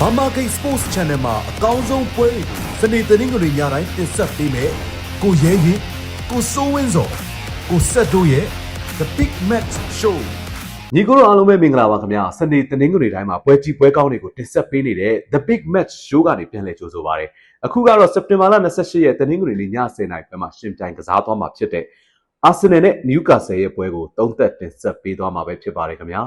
ဘာမာဂိတ် Sports Channel မှာအကောင်းဆုံးပွဲတွေကိုစနေသတင်းတွေညတိုင်းတင်ဆက်ပေးမယ်။ကိုရဲရင်ကိုစိုးဝင်းစော်ကိုဆက်တို့ရဲ့ The Big Match Show ညီကိုတို့အားလုံးပဲမင်္ဂလာပါခင်ဗျာစနေတနင်္ဂနွေတိုင်းမှာပွဲကြီးပွဲကောင်းတွေကိုတင်ဆက်ပေးနေတဲ့ The Big Match Show ကနေပြန်လည်ကြိုဆိုပါရစေအခုကတော့စက်တင်ဘာလ28ရက်တနင်္ဂနွေနေ့ည10:00နာရီပဲမှာရှင်ပြိုင်ကစားသွားမှာဖြစ်တဲ့အာဆင်နယ်နဲ့နယူကာဆယ်ရဲ့ပွဲကိုသုံးသက်တင်ဆက်ပေးသွားမှာပဲဖြစ်ပါတယ်ခင်ဗျာ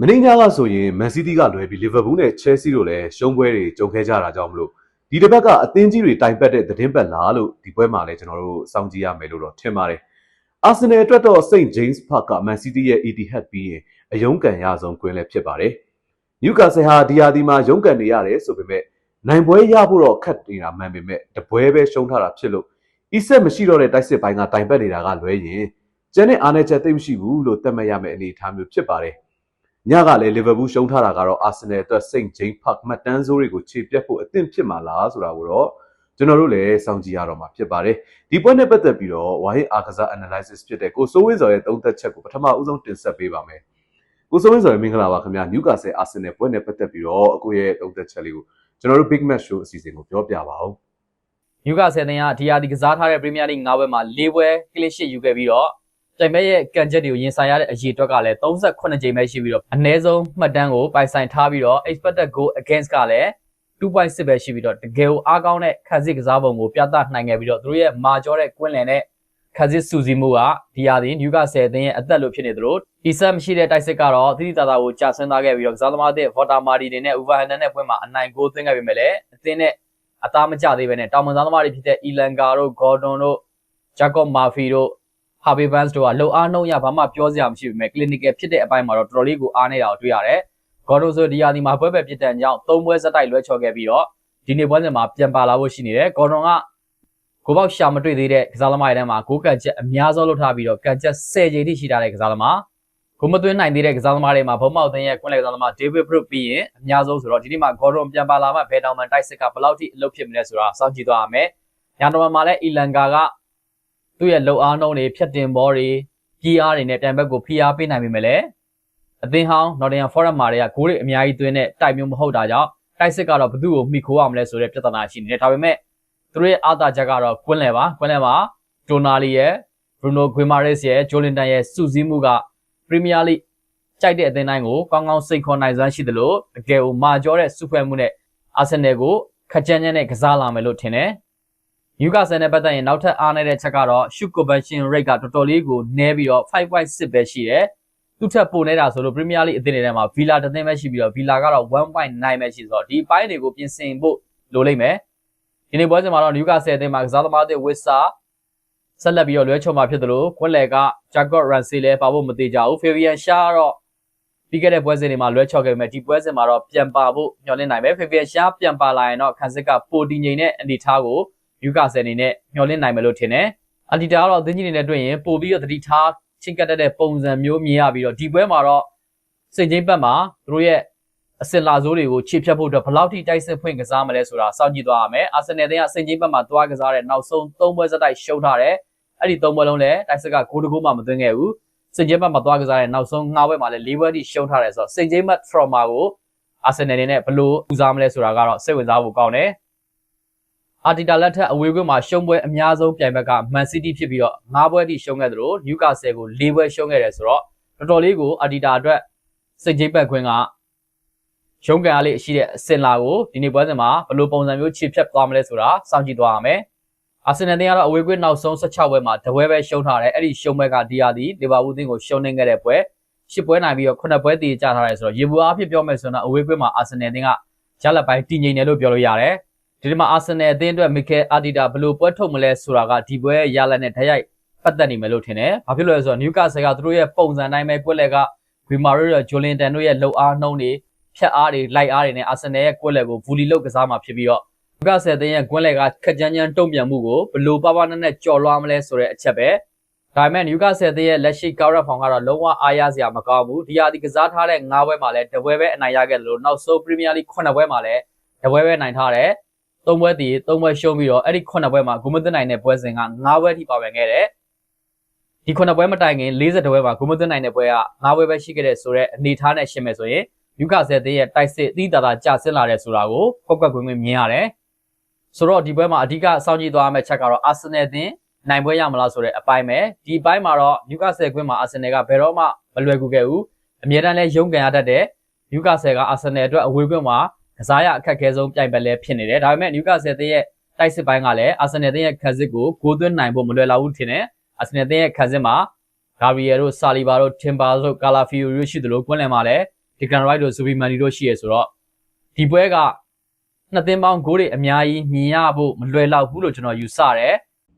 မင်းညာကဆိုရင်မန်စီးတီးကလွယ်ပြီးလီဗာပူးနဲ့ချဲဆီတို့လည်းရှုံးပွဲတွေကြုံခဲ့ကြတာကြောင့်မလို့ဒီတစ်ပတ်ကအသင်းကြီးတွေတိုင်ပတ်တဲ့သတင်းပတ်လားလို့ဒီပွဲမှာလည်းကျွန်တော်တို့စောင့်ကြည့်ရမယ်လို့တော့ထင်ပါတယ်။အာဆင်နယ်အတွက်တော့ St James Park က Man City ရဲ့ Etihad ပြီးရင်အယုံကန်ရဆုံးကွင်းလည်းဖြစ်ပါတယ်။ Newcastle ဟာဒီယာဒီမှာရုံးကန်နေရတယ်ဆိုပေမဲ့နိုင်ပွဲရဖို့တော့ခက်နေတာမှန်ပေမဲ့တပွဲပဲရှုံးထားတာဖြစ်လို့ဤဆက်မရှိတော့တဲ့တိုက်စစ်ပိုင်းကတိုင်ပတ်နေတာကလွဲရင်ကျန်တဲ့အားနည်းချက်သိပ်မရှိဘူးလို့သတ်မှတ်ရမယ့်အနေအထားမျိုးဖြစ်ပါတယ်။ ညကလည်းလီဗာပူးရှုံးထားတာကတော့အာဆင်နယ်အတွက် St James Park မှတ်တမ်းစိုးတွေကိုခြေပြတ်ဖို့အသင့်ဖြစ်မှာလားဆိုတာကိုတော့ကျွန်တော်တို့လည်းစောင့်ကြည့်ရတော့မှာဖြစ်ပါတယ်ဒီပွဲနဲ့ပတ်သက်ပြီးတော့ဝိုင်းအာကစား analysis ဖြစ်တဲ့ကိုစိုးဝင်းစော်ရဲ့သုံးသက်ချက်ကိုပထမဦးဆုံးတင်ဆက်ပေးပါမယ်ကိုစိုးဝင်းစော်ရဲ့မင်္ဂလာပါခင်ဗျာနျူကာဆယ်အာဆင်နယ်ပွဲနဲ့ပတ်သက်ပြီးတော့အခုရဲ့သုံးသက်ချက်လေးကိုကျွန်တော်တို့ big match show အစီအစဉ်ကိုပြောပြပါအောင်နျူကာဆယ်တင်ကဒီယာဒီကစားထားတဲ့ပရီးမီးယားလိ9ပွဲမှာ၄ပွဲကလစ်ရှစ်ယူခဲ့ပြီးတော့ တိုင်မဲရဲ့ကန်ချက်တွေကိုရင်ဆိုင်ရတဲ့အရေးအတွက်ကလည်း38ကြိမ်ပဲရှိပြီးတော့အနည်းဆုံးမှတ်တမ်းကိုပိုင်ဆိုင်ထားပြီးတော့ expected goal against ကလည်း2.6ပဲရှိပြီးတော့တကယ်ကိုအားကောင်းတဲ့ခန်းစစ်ကစားပုံကိုပြသနိုင်ခဲ့ပြီးတော့သူတို့ရဲ့မာကျော်တဲ့ကွင်းလင်နဲ့ခန်းစစ်စူစီမှုကဒီယာဒီနျူကာဆယ်အသင်းရဲ့အသက်လို့ဖြစ်နေသလိုဒီဆက်မရှိတဲ့တိုက်စစ်ကတော့တိတိတသားကိုကြာဆင်းသွားခဲ့ပြီးတော့ကစားသမားတဲ့ဗော်တာမာဒီနေနဲ့ဥဗာဟန်နန်နဲ့ပွဲမှာအနိုင်ကိုသွင်းခဲ့ပေမဲ့လည်းအသင်းနဲ့အသားမကျသေးပဲနဲ့တောင်မန်သားသမားတွေဖြစ်တဲ့အီလန်ကာတို့ဂေါ်ဒွန်တို့ဂျာကော့မာဖီတို့ ဟာဘီဘန်စ်တို့ကလှုပ်အားနှုံးရဘာမှပြောစရာမရှိပေမဲ့ clinical ဖြစ်တဲ့အပိုင်းမှာတော့တော်တော်လေးကိုအားနေတာကိုတွေ့ရတယ်။ဂေါ်ဒွန်ဆိုဒီယာဒီမှာပွဲပဲပြစ်တဲ့ကြောင့်၃ပွဲစတိုက်လွဲချော်ခဲ့ပြီးတော့ဒီနေ့ပွဲစဉ်မှာပြန်ပါလာဖို့ရှိနေတယ်။ဂေါ်ဒွန်ကကိုပေါက်ရှာမတွေ့သေးတဲ့ကစားသမားတွေထဲမှာဂိုးကန်ချက်အများဆုံးလုပ်ထားပြီးတော့ကန်ချက်10ချိန်ထိရှိထားတဲ့ကစားသမားကိုမသွင်းနိုင်သေးတဲ့ကစားသမားတွေမှာဘုံမောက်သိန်းရဲ့ကွင်းလက်ကစားသမားဒေးဗစ်ဘရုတ်ပြီးရင်အများဆုံးဆိုတော့ဒီနေ့မှာဂေါ်ဒွန်ပြန်ပါလာမှဘယ်တောင်မှတိုက်စစ်ကဘယ်လောက်ထိအလုပ်ဖြစ်မလဲဆိုတာစောင့်ကြည့်သွားရမယ်။ညာတော်မှာလည်းအီလန်ကာက သူ့ရဲ့လုံအားနှုံးတွေဖြတ်တင်ဘောတွေကြီးအားတွေနဲ့ပြန်ဘက်ကိုဖိအားပေးနိုင်ပေမဲ့လည်းအသင်းဟောင်း Nottingham Forest မှာတွေကဂိုးတွေအများကြီးသွင်းတဲ့တိုက်မျိုးမဟုတ်တာကြောင့်တိုက်စစ်ကတော့ဘသူ့ကိုမိခိုးရမလဲဆိုတဲ့ပြဿနာရှိနေတယ်ဒါပေမဲ့သူတို့ရဲ့အာသာချက်ကတော့ကွင်းလယ်ပါကွင်းလယ်မှာဒိုနာလီရဲ့ Bruno Guimaraes ရဲ့ Jolinton ရဲ့စုစည်းမှုက Premier League ကြိုက်တဲ့အသင်းတိုင်းကိုကောင်းကောင်းစိတ်ခေါ်နိုင်စွမ်းရှိသလိုတကယ်ကိုမာကျော်တဲ့စုဖွဲ့မှုနဲ့အာဆင်နယ်ကိုခက်ကြမ်းကြမ်းနဲ့ကစားလာမယ်လို့ထင်တယ် နျူကာဆယ်နဲ့ပတ်သက်ရင်နောက်ထပ်အားနေတဲ့ချက်ကတော့ shoot conversion rate ကတော်တော်လေးကိုနည်းပြီးတော့5.6ပဲရှိတယ်။သူ့ထက်ပိုနေတာဆိုလို့ Premier League အသင်းတွေထဲမှာ Villa တစ်သင်းပဲရှိပြီးတော့ Villa ကတော့1.9ပဲရှိဆိုတော့ဒီပိုင်းတွေကိုပြင်ဆင်ဖို့လိုလိမ့်မယ်။ဒီနေ့ပွဲစဉ်မှာတော့ Newcastle အသင်းမှာကစားသမားတွေ Wissa ဆက်လက်ပြီးတော့လွဲချော်မှာဖြစ်သလိုခွက်လယ်က Jacob Ramsey လည်းပါဖို့မသေးကြဘူး။ Fabian Shah ကတော့ပြီးခဲ့တဲ့ပွဲစဉ်တွေမှာလွဲချော်ခဲ့ပေမဲ့ဒီပွဲစဉ်မှာတော့ပြန်ပါဖို့ညှော်လင့်နိုင်မယ်။ Fabian Shah ပြန်ပါလာရင်တော့ခန်းစစ်ကပိုတီငိန်တဲ့အနေထားကို ယူကာဆယ်အနေနဲ့မျှော်လင့်နိုင်မယ်လို့ထင်တယ်။အလီတာကတော့အသင်းကြီးတွေနဲ့တွေ့ရင်ပို့ပြီးတော့တတိထားချင်းကတ်တဲ့ပုံစံမျိုးမြင်ရပြီးတော့ဒီပွဲမှာတော့စင်ချင်းဘက်မှာသူတို့ရဲ့အစင်လာဆိုးတွေကိုခြေဖြတ်ဖို့အတွက်ဘယ်လောက်ထိတိုက်စစ်ဖွင့်ကစားမလဲဆိုတာစောင့်ကြည့်သွားရမယ်။အာဆင်နယ်ကအစင်ချင်းဘက်မှာတွားကစားတဲ့နောက်ဆုံး၃ပွဲစတိုက်ရှုံးထားတယ်။အဲ့ဒီ၃ပွဲလုံးလည်းတိုက်စစ်ကဂိုးတကူမှမသွင်းခဲ့ဘူး။စင်ချင်းဘက်မှာတွားကစားတဲ့နောက်ဆုံး၅ပွဲမှာလည်း၄ပွဲထိရှုံးထားတယ်ဆိုတော့စင်ချင်းဘက် trauma ကိုအာဆင်နယ်နဲ့ဘယ်လိုဦးစားမလဲဆိုတာကတော့စိတ်ဝင်စားဖို့ကောင်းတယ်။ အာတီတာလက်ထက်အဝေးကွင်းမှာရှုံးပွဲအများဆုံးပြိုင်ဘက်ကမန်စီးတီးဖြစ်ပြီးတော့၅ပွဲထိရှုံးခဲ့သလိုနျူကာဆယ်ကို၄ပွဲရှုံးခဲ့တယ်ဆိုတော့တော်တော်လေးကိုအာတီတာအတွက်စိတ်ကြီးပတ်ခွင့်ကရှုံးကန်အားလေးရှိတဲ့အစင်လာကိုဒီနေ့ပွဲစဉ်မှာဘယ်လိုပုံစံမျိုးခြေဖြတ်သွားမလဲဆိုတာစောင့်ကြည့်သွားရမယ်အာဆင်နယ်တင်ကတော့အဝေးကွင်းနောက်ဆုံး16ပွဲမှာတပွဲပဲရှုံးထားတယ်အဲ့ဒီရှုံးပွဲကဒီယာဒီလီဗာပူးတင်းကိုရှုံးနေခဲ့တဲ့ပွဲရှစ်ပွဲနိုင်ပြီးတော့ခုနှစ်ပွဲတည်ကြထားတယ်ဆိုတော့ရေဘူးအားဖြင့်ပြောမယ်ဆိုတော့အဝေးကွင်းမှာအာဆင်နယ်တင်ကရလက်ပိုင်းတည်ငြိမ်တယ်လို့ပြောလို့ရတယ် ဒီမှာအာဆင်နယ်အသင်းအတွက်မီကယ်အာတီတာဘယ်လိုပွဲထုတ်မလဲဆိုတာကဒီပွဲရလနဲ့ဓာတ်ရိုက်ပတ်သက်နေမယ်လို့ထင်တယ်။ဘာဖြစ်လို့လဲဆိုတော့နျူကာဆယ်ကသူတို့ရဲ့ပုံစံတိုင်းပဲကွက်လက်ကဂရီမာရိုရဲ့ဂျိုလင်တန်တို့ရဲ့လှုပ်အားနှုံးတွေဖြတ်အားတွေလိုက်အားတွေနဲ့အာဆင်နယ်ရဲ့ကွက်လက်ကိုဘူလီလုတ်ကစားမှာဖြစ်ပြီးတော့နျူကာဆယ်အသင်းရဲ့ကွက်လက်ကခက်ကြမ်းကြမ်းတုံ့ပြန်မှုကိုဘယ်လိုပါပါနဲ့နဲ့ကြော်လွှားမလဲဆိုတဲ့အချက်ပဲ။ဒါပေမဲ့နျူကာဆယ်အသင်းရဲ့လက်ရှိကာရက်ဖောင်ကတော့လုံးဝအားရစရာမကောင်းဘူး။ဒီဟာဒီကစားထားတဲ့၅ပွဲမှာလည်းတပွဲပဲအနိုင်ရခဲ့တယ်လို့နောက်ဆုံးပရီးမီးယားလိ9ပွဲမှာလည်းတပွဲပဲနိုင်ထားတယ်။ ၃ပွဲတည်၃ပွဲရှုံးပြီးတော့အဲ့ဒီ9ပွဲမှာဂိုမသွင်းနိုင်တဲ့ပွဲစဉ်က9ပွဲထိပါဝင်ခဲ့တယ်ဒီခုနှစ်ပွဲမတိုင်ခင်40ပွဲမှာဂိုးမသွင်းနိုင်တဲ့ပွဲက9ပွဲပဲရှိခဲ့တဲ့ဆိုတော့အနေထားနဲ့ရှင်းမယ်ဆိုရင်ယူကာဆယ်တင်းရဲ့တိုက်စစ်အသီးတာတာကြာဆင်းလာတဲ့ဆိုတာကိုကွက်ကွက်ကွင်းကွင်းမြင်ရတယ်ဆိုတော့ဒီပွဲမှာအဓိကစောင့်ကြည့်သွားမယ့်ချက်ကတော့အာဆင်နယ်တင်းနိုင်ပွဲရမလားဆိုတဲ့အပိုင်းပဲဒီအပိုင်းမှာတော့ယူကာဆယ်ကွင်းမှာအာဆင်နယ်ကဘယ်တော့မှမလွယ်ကူခဲ့ဘူးအမြဲတမ်းလဲရုန်းကန်ရတတ်တဲ့ယူကာဆယ်ကအာဆင်နယ်အတွက်အဝေးကွင်းမှာ ကစားရအခက်အခဲဆုံးပြိုင်ပွဲလဲဖြစ်နေတယ်ဒါပေမဲ့ယူကာဆယ်တင်းရဲ့တိုက်စစ်ပိုင်းကလည်းအာဆင်နယ်တင်းရဲ့ခက်စစ်ကိုဂိုးသွင်းနိုင်ဖို့မလွယ်လောက်ဘူးထင်တယ်အာဆင်နယ်တင်းရဲ့ခက်စစ်မှာဂါဘရီယယ်တို့ဆာလီဘာတို့တင်ပါတို့ကာလာဖီယိုတို့ရှိသလိုကွင်းလယ်မှာလည်းဒီကန်ရိုက်တို့ဇူဘီမန်နီတို့ရှိရဆိုတော့ဒီပွဲကနှစ်သင်းပေါင်းဂိုးတွေအများကြီးမြင်ရဖို့မလွယ်လောက်ဘူးလို့ကျွန်တော်ယူဆတယ်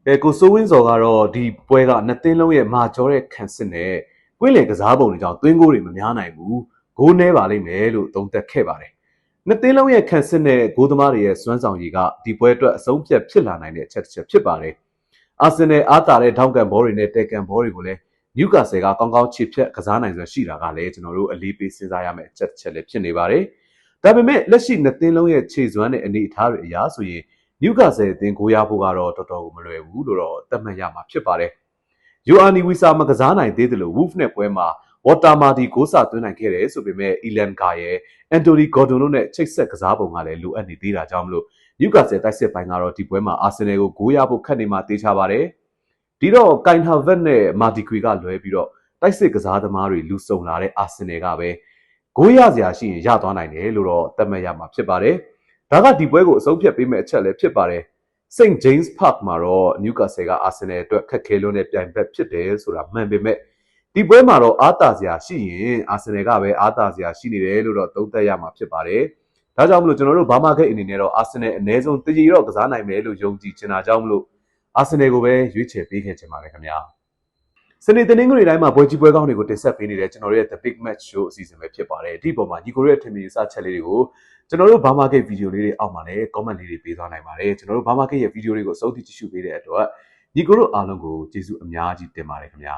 အဲကိုစိုးဝင်းစော်ကတော့ဒီပွဲကနှစ်သင်းလုံးရဲ့မာကျောတဲ့ခံစစ်နဲ့ကွင်းလယ်ကစားပုံတွေကြောင့်သွင်းဂိုးတွေမများနိုင်ဘူးဂိုးနှဲပါလိမ့်မယ်လို့သုံးသပ်ခဲ့ပါတယ် နှစ်သင်းလုံးရဲ့ခံစစ်နဲ့ဂိုးသမားတွေရဲ့စွမ်းဆောင်ရည်ကဒီပွဲအတွက်အဆုံးဖြတ်ဖြစ်လာနိုင်တဲ့အချက်တစ်ချက်ဖြစ်ပါတယ်အာဆင်နယ်အားတာတဲ့ထောက်ကန်ဘောတွေနဲ့တဲကန်ဘောတွေကိုလည်းနျူကာဆယ်ကကောင်းကောင်းခြေဖြတ်ကစားနိုင်စွမ်းရှိတာကလည်းကျွန်တော်တို့အလေးပေးစဉ်းစားရမယ့်အချက်တစ်ချက်လည်းဖြစ်နေပါတယ်ဒါပေမဲ့လက်ရှိနှစ်သင်းလုံးရဲ့ခြေစွမ်းတဲ့အနေအထားတွေအရာဆိုရင်နျူကာဆယ်အသင်းကိုရဖို့ကတော့တော်တော်ကိုမလွယ်ဘူးလို့တော့သတ်မှတ်ရမှာဖြစ်ပါတယ်။ယူအာနီဝီဆာမကစားနိုင်သေးတယ်လို့ Wolf နဲ့ပွဲမှာ ဝါတာမာဒီကိုစာသွင်းနိုင်ခဲ့တယ်ဆိုပေမဲ့အီလန်ကာရဲ့အန်တိုနီဂေါ်ဒွန်တို့နဲ့ချိတ်ဆက်ကစားပုံကလည်းလိုအပ်နေသေးတာကြောင့်မလို့နျူကာဆယ်တိုက်စစ်ပိုင်းကတော့ဒီပွဲမှာအာဆင်နယ်ကိုဂိုးရဖို့ခက်နေမှတေးချပါတယ်။ဒီတော့ကိုင်ဟာဗက်နဲ့မာတီခွေကလွဲပြီးတော့တိုက်စစ်ကစားသမားတွေလူစုံလာတဲ့အာဆင်နယ်ကပဲဂိုးရစရာရှိရင်ရသွားနိုင်တယ်လို့တော့သတ်မှတ်ရမှာဖြစ်ပါတယ်။ဒါကဒီပွဲကိုအဆုံးဖြတ်ပေးမဲ့အချက်လည်းဖြစ်ပါတယ်။ St James Park မှာတော့ Newcastle က Arsenal အတွက်ခက်ခဲလွန်းတဲ့ပြိုင်ဘက်ဖြစ်တယ်ဆိုတာမှန်ပေမဲ့ ဒီပွဲမှာတော့အားတာစရာရှိရင် Arsenal ကပဲအားတာစရာရှိနေတယ်လို့တော့သုံးသပ်ရမှာဖြစ်ပါတယ်။ဒါကြောင့်မလို့ကျွန်တော်တို့ဘာမှခက်အနေနဲ့တော့ Arsenal အနည်းဆုံးတကြီးတော့ကစားနိုင်မယ်လို့ယုံကြည်ချင်တာကြောင့်မလို့ Arsenal ကိုပဲရွေးချယ်ပေးခဲ့ချင်ပါတယ်ခင်ဗျာ။စနေတနင်္ဂနွေတိုင်းမှာပွဲကြီးပွဲကောင်းတွေကိုတင်ဆက်ပေးနေတဲ့ကျွန်တော်တို့ရဲ့ The Big Match Show အစီအစဉ်ပဲဖြစ်ပါတယ်။ဒီပေါ်မှာညီကိုရဲ့ထင်မြင်စချက်လေးတွေကိုကျွန်တော်တို့ဘာမာဂိတ်ဗီဒီယိုလေးတွေအောက်မှာလည်း comment လေးတွေပေးသွားနိုင်ပါတယ်ကျွန်တော်တို့ဘာမာဂိတ်ရဲ့ဗီဒီယိုတွေကိုအဆုံးထိကြည့်ရှုပေးတဲ့အတွက်ညီကိုတို့အားလုံးကိုကျေးဇူးအများကြီးတင်ပါတယ်ခင်ဗျာ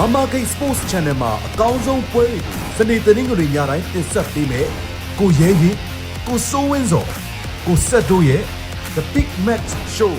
ဘာမာဂိတ် Sports Channel မှာအကောင်းဆုံးပွဲတွေကိုစနေတနင်္ဂနွေညတိုင်းတင်ဆက်ပေးမယ်။ကိုရဲရင်ကိုစိုးဝင်းစော်ကိုဆက်တို့ရဲ့ The Big Match Show